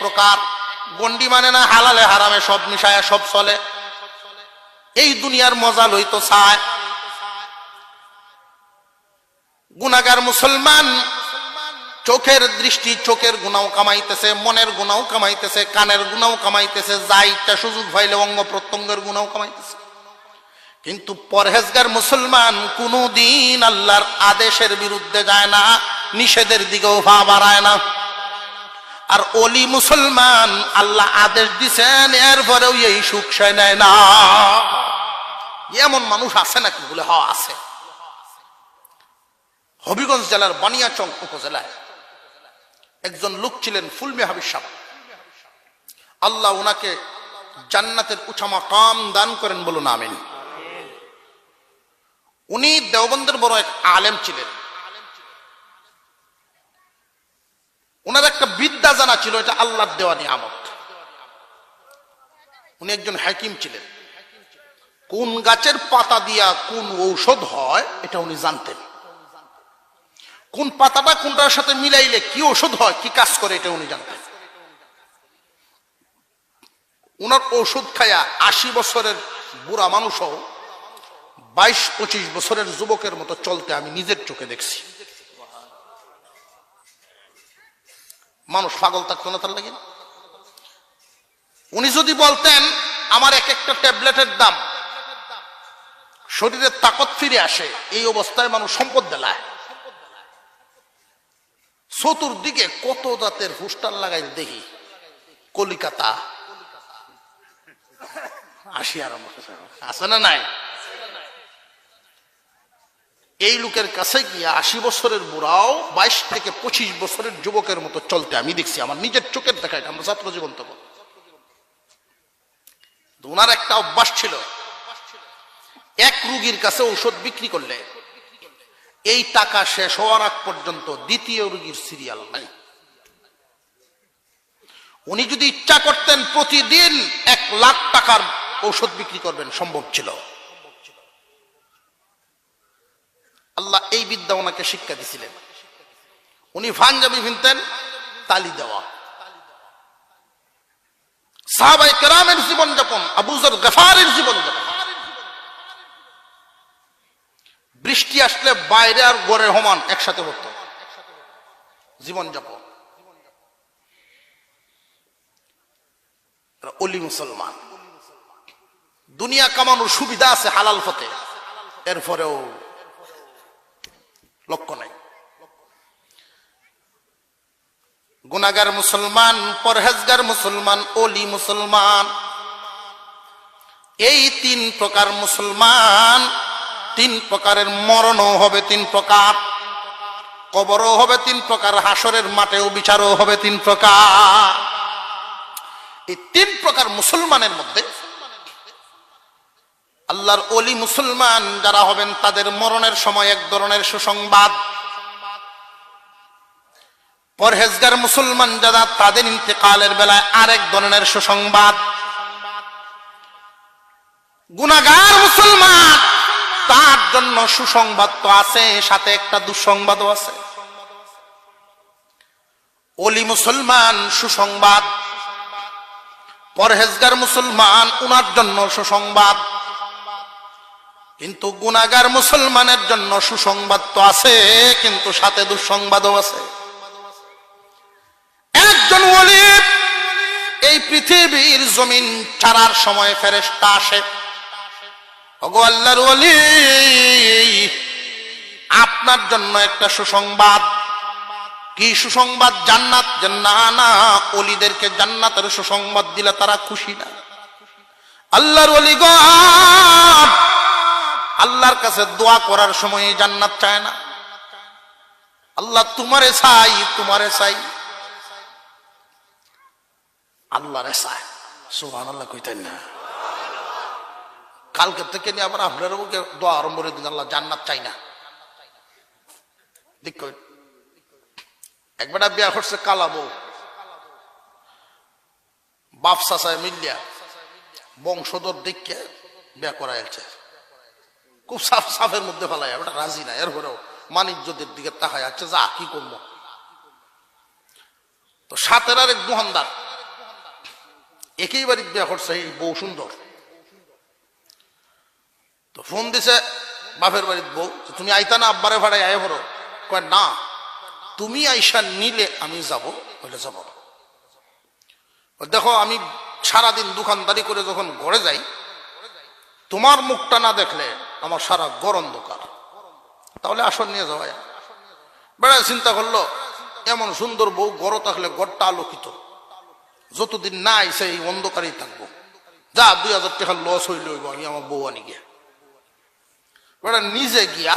প্রকার। গন্ডি মানে না হালালে হারামে, সব মিশায় সব চলে। এই দুনিয়ার মজা লইতো চায়। গুনাগার মুসলমান, চোখের দৃষ্টি চোখের গুণাও কামাইতেছে, মনের গুণাও কামাইতেছে, কানের গুণাও কামাইতেছে, যা ইচ্ছা সুযোগ ভাইলে অঙ্গ প্রত্যঙ্গের গুণাও কামাইতেছে। কিন্তু পরহেজগার মুসলমান কোনদিন আল্লাহর আদেশের বিরুদ্ধে যায় না, নিষেধের দিকেও ভা বাড়ায় না। আর অলি মুসলমান, আল্লাহ আদেশ দিছেন, এরপরেও এই সুখ সে নেয় না। এমন মানুষ আছে নাকি বলে, হ, আছে। হবিগঞ্জ জেলার বানিয়াচং উপজেলায় একজন লোক ছিলেন ফুলমে হাবিব সাহ আল্লাহ ওনাকে জান্নাতের উঠামা কাম দান করেন বলুন, আমিন। উনি দেওবন্দের বড় এক আলেম ছিলেন। ওনার একটা বিদ্যা জানা ছিল, এটা আল্লাহর দেওয়া নিয়ামত। উনি একজন হাকিম ছিলেন। কোন গাছের পাতা দিয়া কোন ঔষধ হয়, এটা উনি জানতেন। কোন পাতাটা কোনটার সাথে মিলাইলে কি ওষুধ হয়, কি কাজ করে, এটা উনি জানতেন। উনার ওষুধ খায়া আশি বছরের বুড়া মানুষও বাইশ পঁচিশ বছরের যুবকের মতো চলতে আমি নিজের চোখে দেখছি। মানুষ পাগল থাকতো না তার লাগে? উনি যদি বলতেন, আমার এক একটা ট্যাবলেটের দাম, শরীরের তাকত ফিরে আসে, এই অবস্থায় মানুষ সম্পদ দেলায়। চতুর্দিকে কত জাতের হুস্টার লাগাই দেখি। কলিকাতা। আসিয়ার আছে না নাই? এই লোকের কাছে গিয়ে আশি বছরের বুড়াও বাইশ থেকে পঁচিশ বছরের যুবকের মতো চলতে। আমি দেখছি, আমার নিজের চোখের দেখা আমরা ছাত্র জীবন তখন। ওনার একটা অভ্যাস ছিল, এক রুগীর কাছে ঔষধ বিক্রি করলে এই টাকা শেষ হওয়ার আগ পর্যন্ত দ্বিতীয় রুগীর সিরিয়াল নাই। উনি যদি ইচ্ছা করতেন, প্রতিদিন এক লাখ টাকার ঔষধ বিক্রি করবেন, সম্ভব ছিল। আল্লাহ এই বিদ্যা ওনাকে শিক্ষা দিছিলেন। উনি ফাঞ্জাবি ভিনতেন তালি দেওয়া। সাহাবাই কেরামের জীবনযাপন আবুজর গফারের জীবনযাপন বৃষ্টি আসলে বাইরে আর গড়ে হমান একসাথে হতো। জীবনযাপন অলি মুসলমান। দুনিয়া কামানোর সুবিধা আছে হালাল ফতে এরপরেও লক্ষ্য নাই। গুনাগার মুসলমান, পরহেজগার মুসলমান অলি মুসলমান, এই তিন প্রকার মুসলমান, তিন প্রকারের মরণও হবে তিন প্রকার, কবরও হবে তিন প্রকার, হাসরের মাঠেও বিচারও হবে তিন প্রকার। এই তিন প্রকার মুসলমানের মধ্যে আল্লাহর অলি মুসলমান যারা হবেন তাদের মরণের সময় এক ধরনের সুসংবাদ। পরহেজগার মুসলমান যারা, তাদের ইন্তেকালের বেলায় আরেক ধরনের সুসংবাদ। গুনাগার মুসলমান, তার জন্য সুসংবাদ তো আছে, সাথে একটা দুঃসংবাদও আছে। অলি মুসলমান, সুসংবাদ। পরহেজগার মুসলমান, উনার জন্য সুসংবাদ। কিন্তু গুনাগার মুসলমানের জন্য সুসংবাদ তো আছে, কিন্তু সাথে দুঃসংবাদও আছে। একজন ওলি এই পৃথিবীর জমিন ছাড়ার সময় ফেরেস্তা আসে। আপনার জন্য একটা সুসংবাদ। কি সুসংবাদ? জান্নাত? না না অলিদেরকে জান্নাতের সুসংবাদ দিলে তারা খুশি না। আল্লাহর অলি গো আল্লাহর কাছে দোয়া করার সময় জান্নাত চায় না। আল্লাহ তোমারে চাই তোমারে চাই। আল্লাহরে চায়। সুহান আল্লাহ কইতেন না। কালকে থেকে নিয়ে আবার আপনার মুখে দোয়া আরম্ভ করে দিন আল্লাহ জান্নাত চাই না। দেখ একবার বিয়া করছে কালা বউ। বাপ সাসায় মিলিয়া বংশধর দেখে বিয়া করা যাচ্ছে খুব সাফ সাফের মধ্যে ফেলায় ওটা রাজি না এরপরেও মানিজ্যদের দিকে তাকায় আছে, যা, কি করব? তো সাতের আর এক দোহানদার একই বাড়ির বিয়া করছে এই বউ সুন্দর। তো ফোন দিছে বাপের বাড়ির বউ তুমি আইতা না আব্বারে ভাড়ায় আয় ভরো কয়, না, তুমি আইসা নিলে আমি যাব, বলে যাব দেখো, আমি সারাদিন দোকানদারি করে যখন ঘরে যাই, তোমার মুখটা না দেখলে আমার সারা গরম দোকান তাহলে আসন নিয়ে যাওয়া বেড়ায় চিন্তা করল, এমন সুন্দর বউ গড় থাকলে গড়টা আলোকিত। যতদিন না আইসে এই অন্ধকারেই থাকব। যা দুই হাজার টাকা লস হইল আমি আমার বউ আনি গিয়া। বেড়া নিজে গিয়া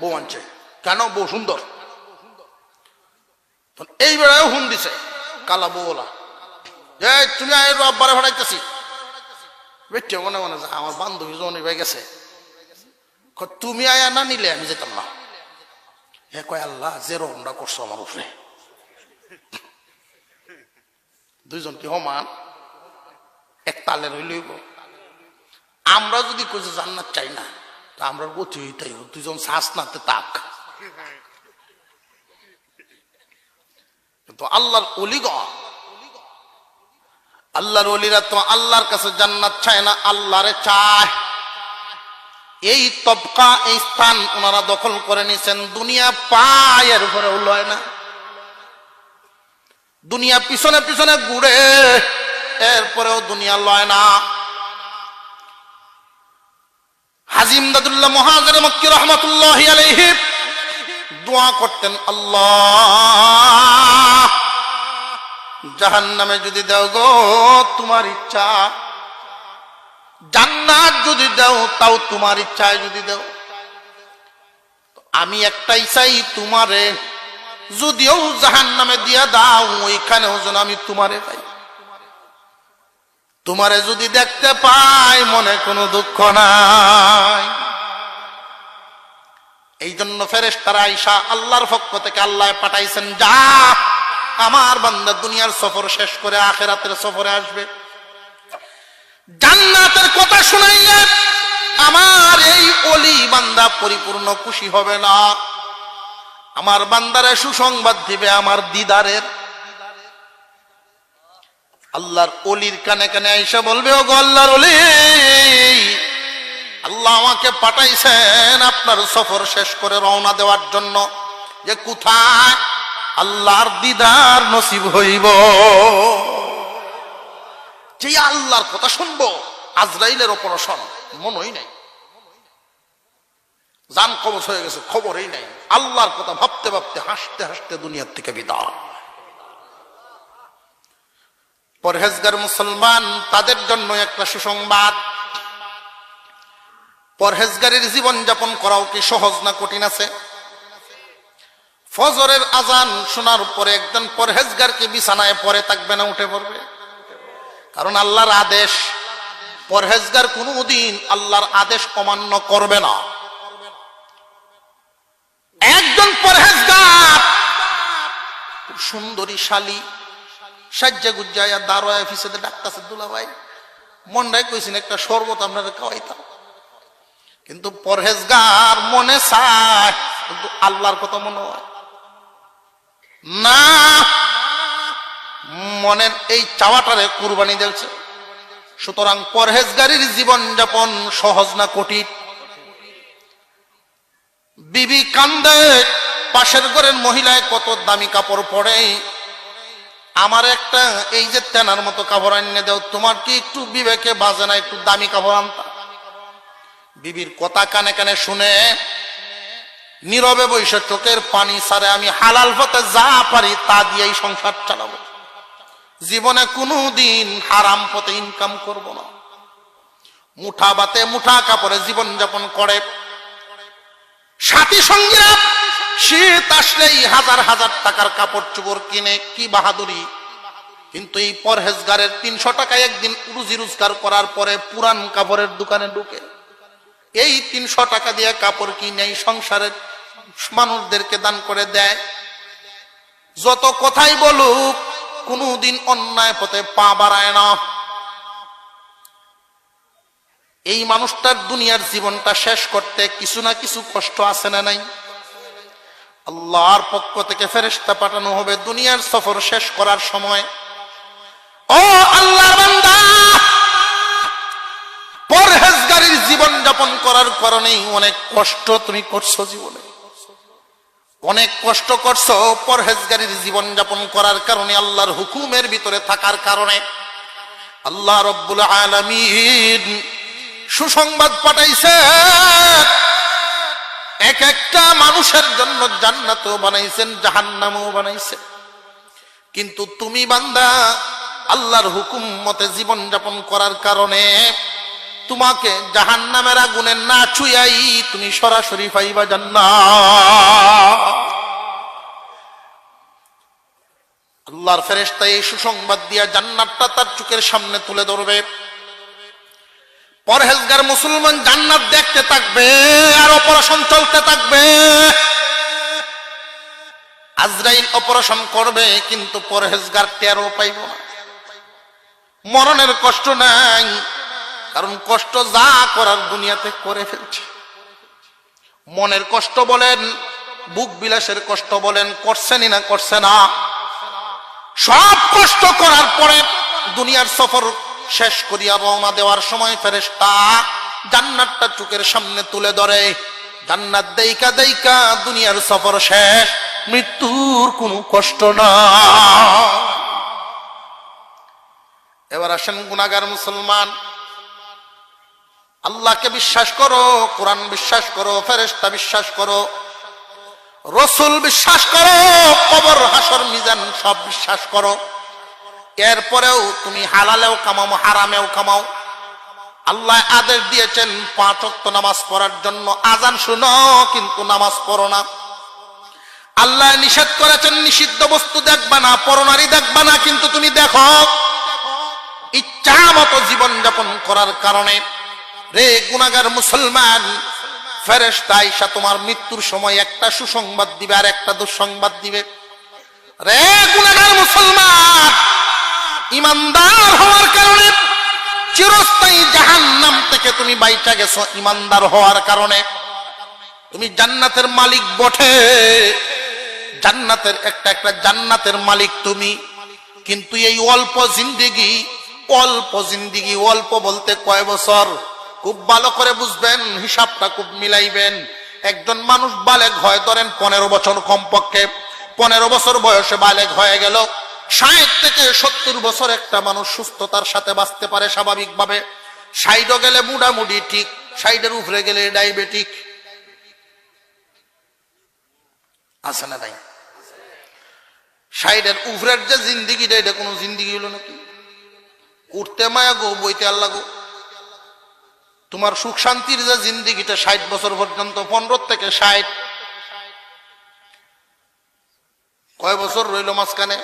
বউ আনছে। কেন? বউ সুন্দর। এই বেড়ায় হুন দিছে, কালা বউলা এ তুমি আব্বারে ভাড়াইতেছি বেটে মনে মনে যা আমার বান্ধবী জনি ভাই গেছে। তুমি আয়া না নিলে আমি যেতাম না। হে কয়, আল্লাহ, যে রকমটা করছ আমার উপরে। দুইজন কি সমান? এক তালের হইলইব আমরা যদি যে জান্নাত চাই না, তা আমরা গতি হইতাই হোক দুইজন শ্বাস নাতে তাক। কিন্তু আল্লাহর অলিগণ আল্লাহর অলিরা তো আল্লাহর কাছে জান্নাত চায় না, আল্লাহরে চায়। এই তবকা, এই স্থান ওনারা দখল করে নিছেন দুনিয়া পায়ের উপরে লয় না। দুনিয়া পিছনে পিছনে ঘুরে, এরপরেও দুনিয়া লয় না। হাজিম দাদুল্লাহ মহাজের মক্কি রহমতুল্লাহ আলাইহি দোয়া করতেন, আল্লাহ জাহান নামে যদি দাও গো, তোমার ইচ্ছা জান্নাত যদি দাও, তাও তোমার ইচ্ছায় যদি দাও। আমি একটাই চাই তোমারে। যদিও জাহান নামে দিয়া দাও, ওইখানেও যেন আমি তোমারে পাই। তোমারে যদি দেখতে পাই, মনে কোনো দুঃখ নাই। এই জন্য ফেরেস তারা আইসা আল্লাহর পক্ষ থেকে আল্লাহ পাঠাইছেন, যা, আমার বান্দা দুনিয়ার সফর শেষ করে আখেরাতের সফরে আসবে। জান্নাতের কথা শুনাইলে আমার এই অলি বান্দা পরিপূর্ণ খুশি হবে না। আমার বান্দারে সুসংবাদ দিবে আমার দিদারের আল্লাহর অলির কানে কানে আইসা বলবে ও আল্লাহর অলি, আল্লাহ আমাকে পাঠাইছেন আপনার সফর শেষ করে রওনা দেওয়ার জন্য। যে কোথায়? আল্লাহর দিদার নসিব হইব। যে আল্লাহর কথা শুনব, আজরাইলের অপারেশন মনই নাই। জান কবচ হয়ে গেছে, খবরই নাই। আল্লাহর কথা ভাবতে ভাবতে, হাসতে হাসতে দুনিয়ার থেকে বিদায়। পরহেজগার মুসলমান, তাদের জন্য একটা সুসংবাদ। পরহেজগারের জীবন যাপন করাও কি সহজ না কঠিন আছে? ফজরের আজান শোনার পরে একজন পরহেজগারকে বিছানায় পরে থাকবে না, উঠে পড়বে? কারণ আল্লাহর আদেশ, পরহেজগার কোনদিন আল্লাহর আদেশ অমান্য করবে না। একজন পরহেজগার সুন্দরী শালী, সাজ্জা গুজ্জায়া দারোয়া অফিসে ডাক্তার দুলা ভাই, মনটাই কইছেন একটা শরবত আপনারা খাওয়াইতাম। কিন্তু পরহেজগার মনে চায়, কিন্তু আল্লাহর কথা মনে হয়। না মনের এই চাওয়াটারে কুরবানি দিয়েছে সুতরাং পরহেজগারির জীবন যাপন সহজ না কঠিন। বিবি কান্দে, পাশের ঘরের মহিলায় কত দামি কাপড় পরে। আমার একটা এই যে তেনার মতো কাপড় আনিয়ে দাও, তোমার কি একটু বিবেকে বাজে না একটু দামি কাপড় আনতা? বিবির কথা কানে কানে শুনে নীরবে বৈশ চোখের পানি সারে, আমি হালাল পথে যা পারি তা দিয়েই সংসার চালাবো। জীবনে কোনো দিন হারাম পথে ইনকাম করব না। মুঠা বাতে মুঠা কাপড়ে জীবন যাপন করে। সাথী সঙ্গীরা, শীত আসলেই হাজার হাজার টাকার কাপড় চোপড় কিনে, কি বাহাদুরি। কিন্তু এই পরহেজগারের তিনশো টাকায় একদিন রুজি রোজগার করার পরে পুরান কাপড়ের দোকানে ঢুকে। এই তিনশো টাকা দিয়ে কাপড় কিনে সংসারের মানুষদেরকে দান করে দেয়। যত কথাই বলুক কোনোদিন অন্যায় পথে পা বাড়ায় না। এই মানুষটার দুনিয়ার জীবনটা শেষ করতে কিছু না কিছু কষ্ট আছে না নাই? আল্লাহর পক্ষ থেকে ফেরেস্তা পাঠানো হবে দুনিয়ার সফর শেষ করার সময়। ও আল্লাহ পরহেজগারির জীবন যাপন করার কারণেই অনেক কষ্ট তুমি করছ জীবনে। অনেক কষ্ট করছ পরহেজগারির জীবন যাপন করার কারণে, আল্লাহর হুকুমের ভিতরে থাকার কারণে। আল্লাহ রব্বুল আলমিন সুসংবাদ পাঠাইছে। এক একটা মানুষের জন্য জান্নাতও বানাইছেন, জাহান্নামও বানাইছেন কিন্তু তুমি বান্দা, আল্লাহর হুকুম মতে জীবন যাপন করার কারণে তোমাকে জাহান নামের আগুনে না ছুয়াই তুমি সরাসরি পাইবা জান্না আল্লাহর এই সুসংবাদ দিয়া জান্নাতটা তার চোখের সামনে তুলে ধরবে। পরহেজগার মুসলমান জান্নাত দেখতে থাকবে আর অপারেশন চলতে থাকবে। আজরাইল অপারেশন করবে কিন্তু পরহেজগার টেরও পাইব না। মরণের কষ্ট নাই। কারণ কষ্ট যা করার দুনিয়াতে করে ফেলছে। মনের কষ্ট বলেন, বুক বিলাসের কষ্ট বলেন, করছেনই না, করছে না। সব কষ্ট করার পরে দুনিয়ার সফর শেষ করিয়া রওনা দেওয়ার সময় ফেরেশতা জান্নাতটা চোখের সামনে তুলে ধরে। জান্নাত দেইকা দেইকা দুনিয়ার সফর শেষ, মৃত্যুর কোনো কষ্ট না এবার আসেন গুনাগার মুসলমান আল্লাহকে বিশ্বাস করো, কোরআন বিশ্বাস করো ফেরেস্তা বিশ্বাস করো, রসুল বিশ্বাস করো, কবর, হাসর, মিজান সব বিশ্বাস করো। এরপরেও তুমি হালালেও কামাও, হারামেও কামাও। আল্লাহ আদেশ দিয়েছেন, পাঁচ অক্ত নামাজ পড়ার জন্য আজান শুনো, কিন্তু নামাজ পড়ো না। আল্লাহ নিষেধ করেছেন, নিষিদ্ধ বস্তু দেখবা না পরনারী দেখবা না, কিন্তু তুমি দেখো ইচ্ছা মতো জীবন যাপন করার কারণে রে গুনাগার মুসলমান ফেরেস্তা আইসা তোমার মৃত্যুর সময় একটা সুসংবাদ দিবে আর একটা দুঃসংবাদ দিবে। রে গুনাগার মুসলমান, ইমানদার হওয়ার কারণে চিরস্থায়ী জাহান্নাম থেকে তুমি বাইচা গেছো ইমানদার হওয়ার কারণে। তুমি জান্নাতের মালিক বটে। জান্নাতের একটা একটা জান্নাতের মালিক তুমি। কিন্তু এই অল্প জিন্দিগি অল্প জিন্দিগি, অল্প বলতে কয় বছর? খুব ভালো করে বুঝবেন, হিসাবটা খুব মিলাইবেন। একজন মানুষ বালেক হয়, ধরেন পনেরো বছর কমপক্ষে, পনেরো বছর বয়সে বালেক হয়ে গেল, ষাট থেকে সত্তর বছর একটা মানুষ সুস্থতার সাথে বাঁচতে পারে স্বাভাবিকভাবে। সাইডও গেলে মুডামুডি ঠিক সাইডের উপরে গেলে ডায়াবেটিক। আছে না তাই সাইডের উপরের যে জিন্দিগিটা, এটা কোনো জিন্দিগি হলো নাকি? উঠতে মায়া গো, বইতে আল্লাহ গো। তোমার সুখ শান্তির যে জিন্দিগিটা ষাট বছর পর্যন্ত, পনেরো থেকে ষাট। কয় বছর রইল মাঝখানে?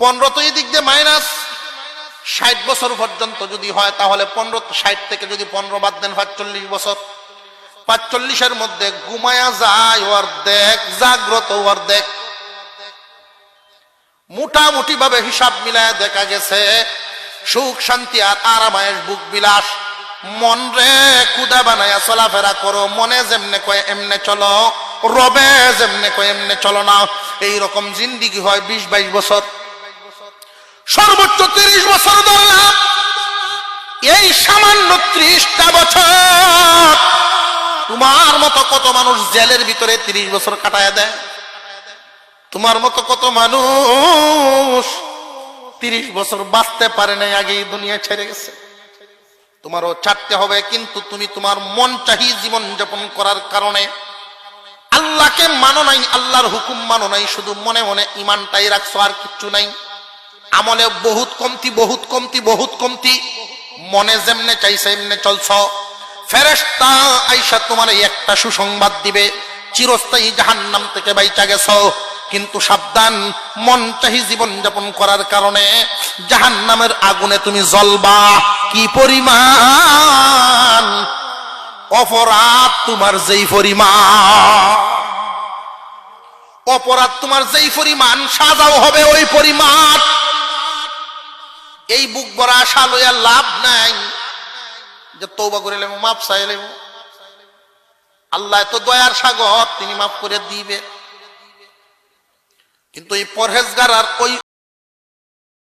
পনেরো তো এদিক দিয়ে মাইনাস। ষাট বছর পর্যন্ত যদি হয়, তাহলে পনেরো ষাট থেকে যদি পনেরো বাদ দেন, পাঁচচল্লিশ বছর। পাঁচচল্লিশের মধ্যে ঘুমায়া যায় অর্ধেক, জাগ্রত অর্ধেক। মোটামুটি ভাবে হিসাব মিলায় দেখা গেছে, সুখ শান্তি আর আরামায়েশ বুক বিলাস। মন রে কুদা বানায়া চলাফেরা করো, মনে যেমনে কয় এমনে চলো, রবে যেমনে কয় এমনে চলো না। এই রকম জিন্দিগি হয় বিশ বাইশ বছর। সর্বোচ্চ তিরিশ বছর ধরলাম এই সামান্য ত্রিশটা বছর। তোমার মতো কত মানুষ জেলের ভিতরে তিরিশ বছর কাটায় দেয়? তোমার মতো কত মানুষ তিরিশ বছর বাঁচতে পারে নাই আগে দুনিয়া ছেড়ে গেছে। তোমারও ছাড়তে হবে, কিন্তু তুমি তোমার মন চাহি জীবন যাপন করার কারণে। আল্লাহকে মানো নাই, আল্লাহর হুকুম মানো নাই, শুধু মনে মনে ইমানটাই রাখছো আর কিচ্ছু নাই। আমলে বহুত কমতি বহুত কমতি বহুত কমতি, মনে যেমনে চাইছে এমনে চলছ। ফেরেস্তা আইসা তোমার একটা সুসংবাদ দিবে, চিরস্থায়ী জাহান্নাম থেকে বাইচা গেছ। কিন্তু সাবধান মন চাহি জীবন যাপন করার কারণে জাহান্নামের আগুনে তুমি জ্বলবা। কি পরিমাণ অপরাধ তোমার যেই পরিমাণ? অপরাধ তোমার যেই পরিমাণ, সাজাও হবে ওই পরিমাণ। এই বুক ভরা আশা লাভ নাই। যে তৌবা করে লেবো মাপ চাই লেবো আল্লাহ তো দয়ার সাগর, তিনি মাফ করে দিবে। কিন্তু এই পরহেজগার আর ওই